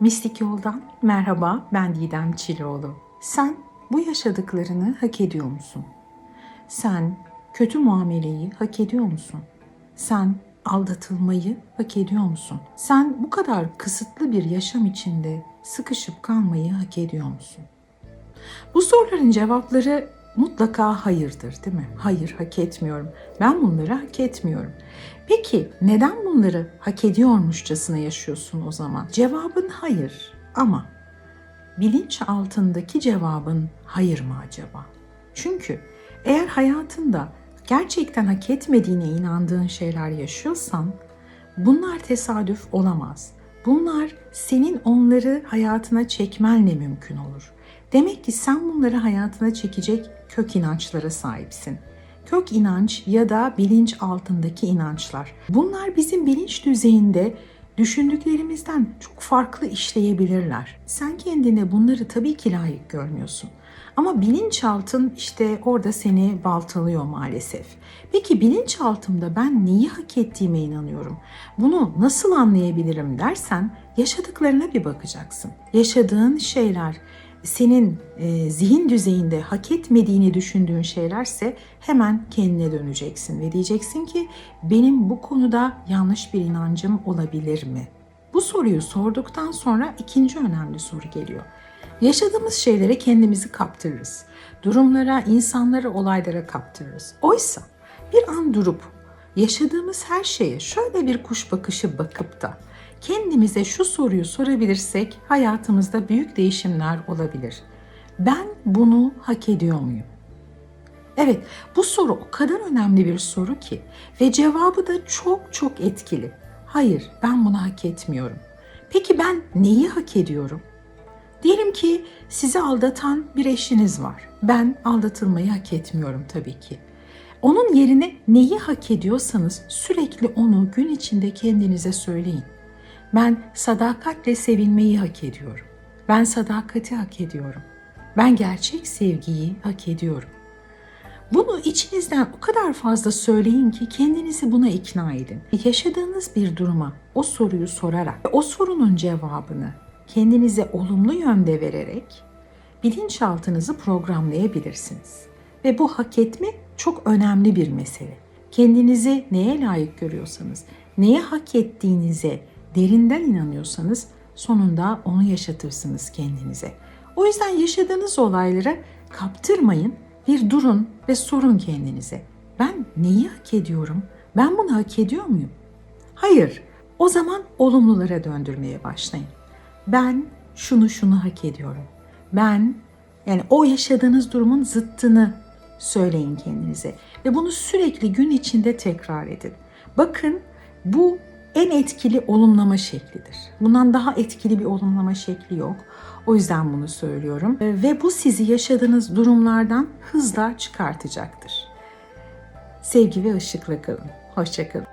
Mistik Yoldan merhaba ben Didem Çiloğlu. Sen bu yaşadıklarını hak ediyor musun? Sen kötü muameleyi hak ediyor musun? Sen aldatılmayı hak ediyor musun? Sen bu kadar kısıtlı bir yaşam içinde sıkışıp kalmayı hak ediyor musun? Bu soruların cevapları mutlaka hayırdır değil mi? Hayır hak etmiyorum. Ben bunları hak etmiyorum. Peki neden bunları hak ediyormuşçasına yaşıyorsun o zaman? Cevabın hayır ama bilinç altındaki cevabın hayır mı acaba? Çünkü eğer hayatında gerçekten hak etmediğine inandığın şeyler yaşıyorsan bunlar tesadüf olamaz. Bunlar senin onları hayatına çekmenle mümkün olur. Demek ki sen bunları hayatına çekecek kök inançlara sahipsin. Kök inanç ya da bilinç altındaki inançlar. Bunlar bizim bilinç düzeyinde düşündüklerimizden çok farklı işleyebilirler. Sen kendine bunları tabii ki layık görmüyorsun. Ama bilinçaltın işte orada seni baltalıyor maalesef. Peki bilinçaltımda ben neyi hak ettiğime inanıyorum? Bunu nasıl anlayabilirim dersen yaşadıklarına bir bakacaksın. Yaşadığın şeyler senin e, zihin düzeyinde hak etmediğini düşündüğün şeylerse hemen kendine döneceksin ve diyeceksin ki benim bu konuda yanlış bir inancım olabilir mi? Bu soruyu sorduktan sonra ikinci önemli soru geliyor. Yaşadığımız şeylere kendimizi kaptırırız. Durumlara, insanlara, olaylara kaptırırız. Oysa bir an durup yaşadığımız her şeye şöyle bir kuş bakışı bakıp da kendimize şu soruyu sorabilirsek hayatımızda büyük değişimler olabilir. Ben bunu hak ediyor muyum? Evet, bu soru o kadar önemli bir soru ki ve cevabı da çok çok etkili. Hayır, ben bunu hak etmiyorum. Peki ben neyi hak ediyorum? Diyelim ki sizi aldatan bir eşiniz var. Ben aldatılmayı hak etmiyorum tabii ki. Onun yerine neyi hak ediyorsanız sürekli onu gün içinde kendinize söyleyin. Ben sadakatle sevilmeyi hak ediyorum. Ben sadakati hak ediyorum. Ben gerçek sevgiyi hak ediyorum. Bunu içinizden o kadar fazla söyleyin ki kendinizi buna ikna edin. Yaşadığınız bir duruma o soruyu sorarak, o sorunun cevabını kendinize olumlu yönde vererek bilinçaltınızı programlayabilirsiniz. Ve bu hak etme çok önemli bir mesele. Kendinizi neye layık görüyorsanız, neye hak ettiğinize derinden inanıyorsanız sonunda onu yaşatırsınız kendinize. O yüzden yaşadığınız olaylara kaptırmayın, bir durun ve sorun kendinize. Ben neyi hak ediyorum? Ben bunu hak ediyor muyum? Hayır. O zaman olumlulara döndürmeye başlayın. Ben şunu şunu hak ediyorum. Ben yani o yaşadığınız durumun zıttını söyleyin kendinize ve bunu sürekli gün içinde tekrar edin. Bakın bu en etkili olumlama şeklidir. Bundan daha etkili bir olumlama şekli yok. O yüzden bunu söylüyorum ve bu sizi yaşadığınız durumlardan hızla çıkartacaktır. Sevgi ve ışıkla kalın. Hoşçakalın.